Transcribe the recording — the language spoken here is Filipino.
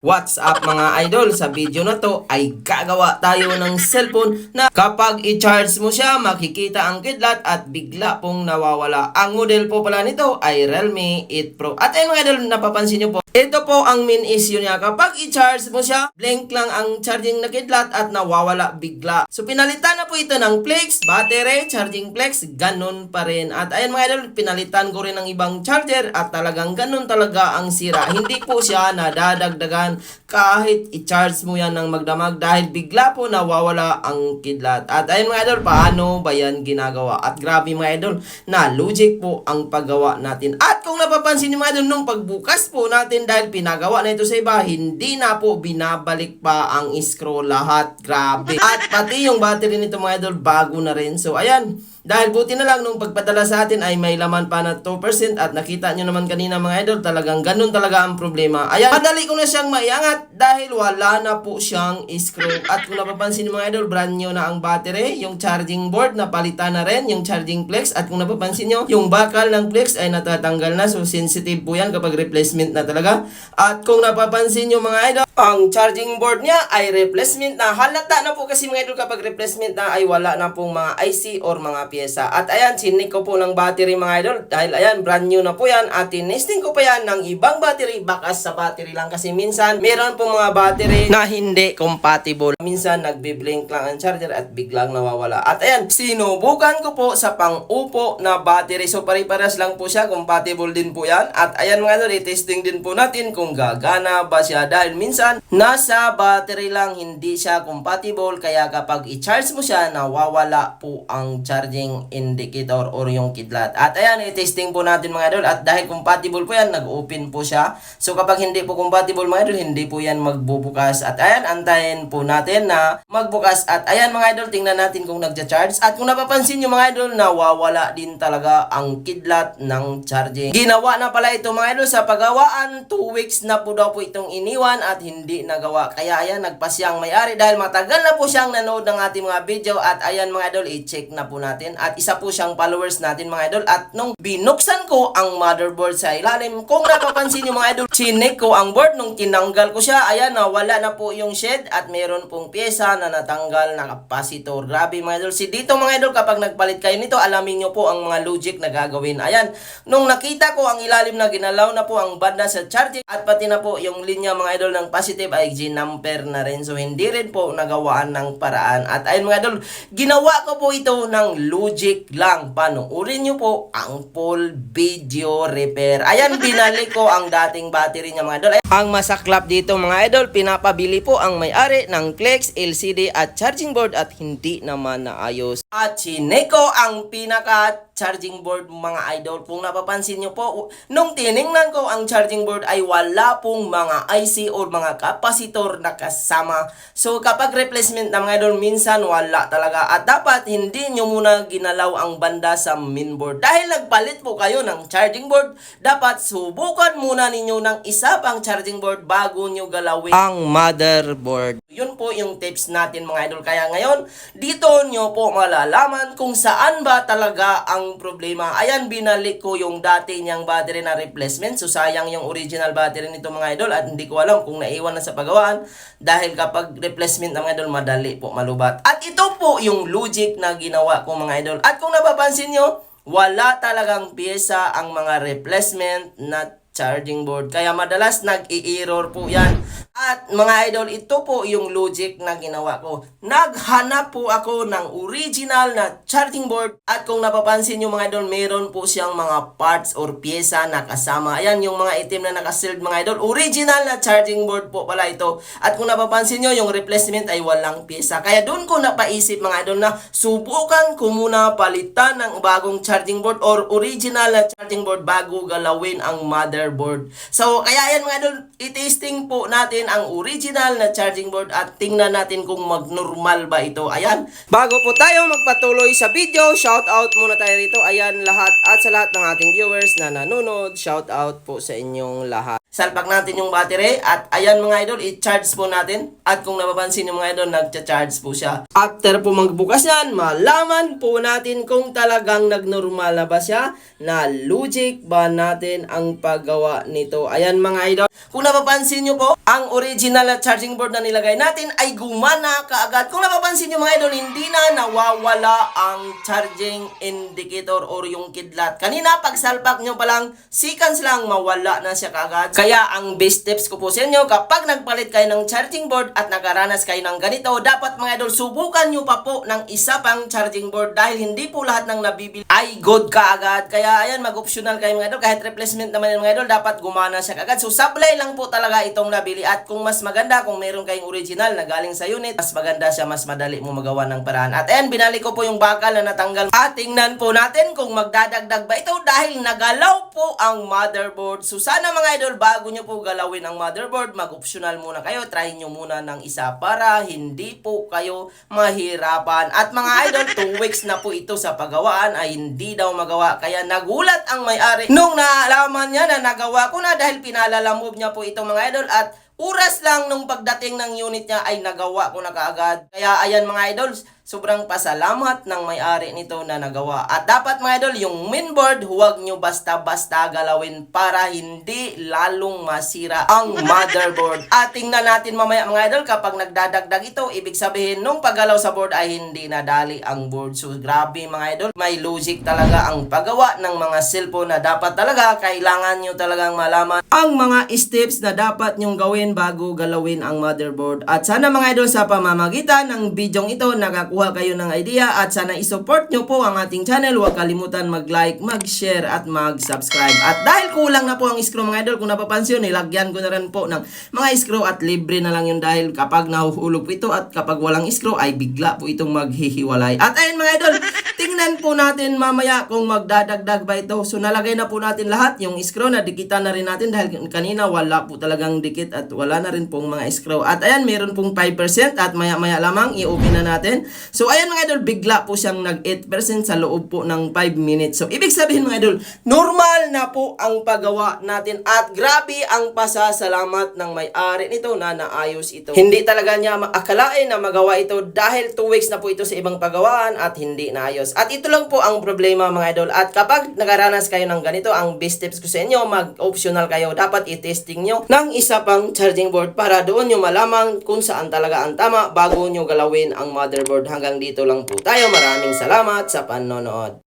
What's up mga idol? Sa video na to ay gagawa tayo ng cellphone na kapag i-charge mo siya makikita ang kidlat at bigla pong nawawala. Ang model po pala nito ay Realme 8 Pro. At ayun mga idol, napapansin nyo po, ito po ang main issue niya. Kapag i-charge mo siya, blink lang ang charging na kidlat at nawawala bigla. So pinalitan na po ito ng flex, battery, charging flex, ganun pa rin. At ayun mga idol, pinalitan ko rin ng ibang charger at talagang ganun talaga ang sira. Hindi po siya nadadagdagan kahit i-charge mo yan ng magdamag dahil bigla po nawawala ang kidlat. At ayun mga idol, paano ba yan ginagawa? At grabe mga idol, na logic po ang paggawa natin. At kung napapansin niyo mga idol, nung pagbukas po natin dahil pinagawa na ito sa iba, hindi na po binabalik pa ang scroll lahat. Grabe. At pati yung battery nito mga idol, bago na rin. So ayan, dahil buti na lang nung pagpadala sa atin ay may laman pa na 2% at nakita nyo naman kanina mga idol, talagang ganun talaga ang problema. Ayan, madali ko na siyang maiangat dahil wala na po siyang screw. At kung napapansin mga idol, brand new na ang battery, yung charging board napalitan na rin, yung charging flex. At kung napapansin nyo, yung bakal ng flex ay natatanggal na. So sensitive po yan kapag replacement na talaga. At kung napapansin nyo mga idol, ang charging board niya ay replacement na. Halata na po kasi mga idol kapag replacement na ay wala na pong mga IC or mga pyesa. At ayan, sinik ko po ng battery mga idol. Dahil ayan, brand new na po yan. At tinesting ko pa yan ng ibang battery. Bakas sa battery lang kasi minsan meron po mga battery na hindi compatible. Minsan nagbiblink lang ang charger at biglang nawawala. At ayan, sinubukan ko po sa pang-upo na battery. So pare-pares lang po siya. Compatible din po yan. At ayan mga idol, i-testing din po natin kung gagana ba siya. Dahil minsan, nasa battery lang hindi siya compatible. Kaya kapag i-charge mo siya, nawawala po ang charging indicator or yung kidlat. At ayan, i-testing po natin mga idol. At dahil compatible po yan, nag-open po siya. So kapag hindi po compatible mga idol, hindi po yan magbubukas. At ayan, antayin po natin na magbukas. At ayan mga idol, tingnan natin kung nagja-charge. At kung napapansin nyo mga idol, nawawala din talaga ang kidlat ng charging. Ginawa na pala ito mga idol sa paggawaan. 2 weeks na po daw po itong iniwan at hindi nagawa. Kaya ayan, nagpasyang may-ari dahil matagal na po siyang nanood ng ating mga video. At ayan mga idol, i-check na po natin. At isa po siyang followers natin mga idol. At nung binuksan ko ang motherboard sa ilalim, kung napapansin nyo mga idol, chinek ko ang board nung tinanggal ko siya. Ayan, nawala na po yung shed at meron pong pyesa na natanggal na capacitor. Grabe mga idol. Si dito mga idol, kapag nagpalit kayo nito, alamin nyo po ang mga logic na gagawin. Ayan, nung nakita ko ang ilalim na ginalaw na po ang banda sa charging at pati na po yung linya mga idol ng positive ay ginamper na rin. So hindi rin po nagawaan ng paraan. At ayun mga idol, ginawa ko po ito ng logic lang. Panoorin nyo po ang full video repair. Ayan, binalik ko ang dating battery niya mga idol. Ang masaklap dito mga idol, pinapabili po ang may-ari ng Flex, LCD at charging board at hindi naman naayos. At sineko ang pinaka charging board mga idol. Kung napapansin nyo po, nung tiningnan ko ang charging board ay wala pong mga IC or mga kapasitor na kasama. So kapag replacement na mga idol, minsan wala talaga. At dapat hindi nyo muna ginalaw ang banda sa main board. Dahil nagpalit po kayo ng charging board, dapat subukan muna ninyo ng isa pang charging board bago nyo galawin ang motherboard. Yun po yung tips natin mga idol. Kaya ngayon, dito nyo po malalaman kung saan ba talaga ang problema. Ayan, binalik ko yung dati niyang battery na replacement. So, sayang yung original battery nito mga idol at hindi ko alam kung naiwan na sa pagawaan dahil kapag replacement ng mga idol, madali po malubat. At ito po yung logic na ginawa ko mga idol. At kung napapansin nyo, wala talagang pyesa ang mga replacement na charging board. Kaya madalas nag-i-error po yan. At mga idol, ito po yung logic na ginawa ko. Naghanap po ako ng original na charging board. At kung napapansin nyo mga idol, meron po siyang mga parts or pyesa na kasama. Ayan yung mga item na nakasealed mga idol. Original na charging board po pala ito. At kung napapansin nyo, yung replacement ay walang pyesa. Kaya doon ko napaisip mga idol na subukan ko muna palitan ng bagong charging board or original na charging board bago galawin ang motherboard. So, kaya yan mga idol, i-testing po natin ang original na charging board at tingnan natin kung mag-normal ba ito. Ayan. Bago po tayo magpatuloy sa video, shout out muna tayo rito. Ayan lahat at sa lahat ng ating viewers na nanonood, shout out po sa inyong lahat. Salpak natin yung battery at ayan mga idol, i-charge po natin. At kung napapansin yung mga idol, nagcha-charge po siya. After po magbukas yan, malaman po natin kung talagang nagnormal na ba siya na logic ba natin ang paggawa nito. Ayan mga idol, kung napapansin nyo po, ang original na charging board na nilagay natin ay gumana kaagad. Kung napapansin nyo mga idol, hindi na nawawala ang charging indicator or yung kidlat. Kanina, pag salpak nyo pa lang, seconds lang mawala na siya kaagad. Kaya ang best tips ko po sa inyo, kapag nagpalit kayo ng charging board at nakaranas kayo ng ganito, dapat mga idol, subukan nyo pa po ng isa pang charging board dahil hindi po lahat ng nabibili ay good kaagad. Kaya ayan, mag-optional kayo mga idol. Kahit replacement naman yung mga idol, dapat gumana siya kaagad. So supply lang po talaga itong nabili at kung mas maganda, kung meron kayong original na galing sa unit, mas maganda siya, mas madali mo magawa ng paraan. At ayan, binalik ko po yung bakal na natanggal. At tingnan po natin kung magdadagdag ba ito dahil nagalaw po ang motherboard. So sana mga idol, bago nyo po galawin ang motherboard, mag-optional muna kayo. Try nyo muna ng isa para hindi po kayo mahirapan. At mga idol, 2 weeks na po ito sa paggawaan ay hindi daw magawa. Kaya nagulat ang may-ari nung naalaman niya na nagawa ko na dahil pinalalamove niya po itong mga idol at Oras lang nung pagdating ng unit niya ay nagawa ko na kaagad. Kaya ayan mga idols, sobrang pasalamat ng may-ari nito na nagawa. At dapat mga idol, yung mainboard, huwag nyo basta-basta galawin para hindi lalong masira ang motherboard. At tingnan natin mamaya mga idol, kapag nagdadagdag ito, ibig sabihin nung paggalaw sa board ay hindi nadali ang board. So grabe mga idol, may logic talaga ang paggawa ng mga cellphone na dapat talaga, kailangan nyo talagang malaman ang mga steps na dapat nyong gawin bago galawin ang motherboard. At sana mga idol sa pamamagitan ng bidyong ito nakakuha kayo ng idea at sana isupport nyo po ang ating channel. Huwag kalimutan mag-like, mag-share at mag-subscribe. At dahil kulang na po ang screw mga idol, kung napapansin, nilagyan ko na rin po ng mga screw at libre na lang yun dahil kapag nahuhulog po ito at kapag walang screw ay bigla po itong maghihiwalay. At ayun mga idol, tingnan po natin mamaya kung magdadagdag ba ito. So nalagay na po natin lahat yung screw na dikitan na rin natin dahil kanina wala po talagang dikit at wala na rin pong mga screw. At ayan, meron pong 5% at maya-maya lamang i-open na natin. So ayan mga idol, bigla po siyang nag 8% sa loob po ng 5 minutes. So ibig sabihin mga idol, normal na po ang paggawa natin at grabe ang pasasalamat ng may-ari nito na naayos ito. Hindi talaga niya maakalain na magawa ito dahil 2 weeks na po ito sa ibang paggawaan at hindi naayos. At ito lang po ang problema mga idol. At kapag nakaranas kayo ng ganito, ang best tips ko sa inyo, mag-optional kayo. Dapat i-testing nyo ng isa pang charging board para doon nyo malaman kung saan talaga ang tama bago nyo galawin ang motherboard. Hanggang dito lang po tayo. Maraming salamat sa panonood.